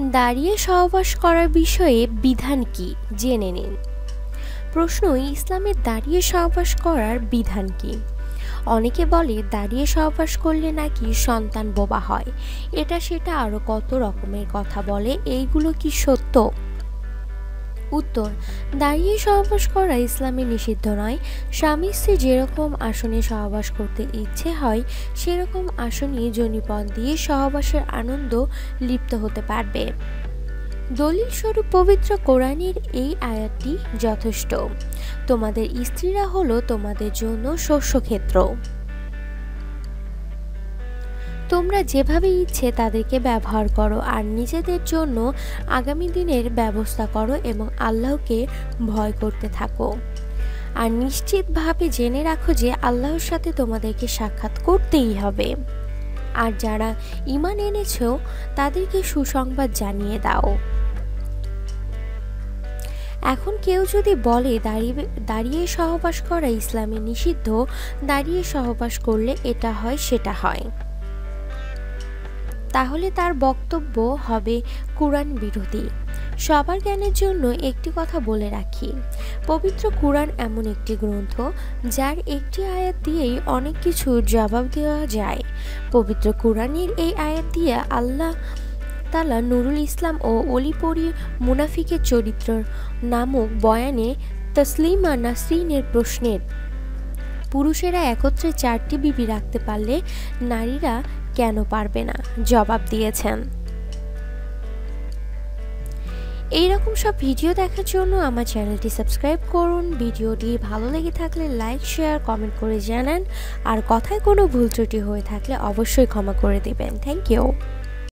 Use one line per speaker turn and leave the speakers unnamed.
দাঁড়িয়ে সহবাস করার বিষয়ে বিধান কি? জেনে নিন। প্রশ্ন, ইসলামে দাঁড়িয়ে সহবাস করার বিধান কি? অনেকে বলে, দাঁড়িয়ে সহবাস করলে নাকি সন্তান বোবা হয়। এটা সেটা আরও কত রকমের কথা বলে? এইগুলো কি সত্য? উত্তর। দাঁড়িয়ে সহবাস করা ইসলামে নিষিদ্ধ নয়। স্বামী স্ত্রী যেরকম আসনে সহবাস করতে ইচ্ছে হয়, সেরকম আসনে জনিপদ দিয়ে সহবাসের আনন্দ লিপ্ত হতে পারবে। দলিল স্বরূপ পবিত্র কোরআনের এই আয়াতটি যথেষ্ট। তোমাদের স্ত্রীরা হলো তোমাদের জন্য শস্যক্ষেত্র। তোমরা যেভাবে ইচ্ছে তাদেরকে ব্যবহার করো আর নিজেদের জন্য আগামী দিনের ব্যবস্থা করো এবং আল্লাহকে ভয় করতে থাকো। আর নিশ্চিতভাবে জেনে রাখো যে আল্লাহর সাথে তোমাদেরকে সাক্ষাৎ করতেই হবে। আর যারা ইমান এনেছ, তাদেরকে সুসংবাদ জানিয়ে দাও। এখন কেউ যদি বলে, দাঁড়িয়ে দাঁড়িয়ে সহবাস করা ইসলামে নিষিদ্ধ দাঁড়িয়ে সহবাস করলে এটা হয়, সেটা হয়। তাহলে তার বক্তব্য হবে কোরআন বিরোধী। সবার জ্ঞানের জন্য একটি কথা বলে রাখি। পবিত্র কোরআন এমন একটি গ্রন্থ, যার একটি আয়াত দিয়েই অনেক কিছু জবাব দেওয়া যায়। পবিত্র কোরআনের এই আয়াত দিয়ে আল্লাহ তালা নুরুল ইসলাম ও অলিপরি মুনাফিকের চরিত্র নামক বয়ানে তসলিমা নাসরিনের প্রশ্নের, পুরুষেরা একত্রে চারটি বিবি রাখতে পারলে নারীরা কেন পারবে না? জবাব দিয়েছেন। এই রকম সব ভিডিও দেখার জন্য আমার চ্যানেলটি সাবস্ক্রাইব করুন। ভিডিওটি ভালো লেগে থাকলে লাইক, শেয়ার, কমেন্ট করে জানান। আর কথায় কোনো ভুল ত্রুটি হয়ে থাকলে অবশ্যই ক্ষমা করে দেবেন। Thank you.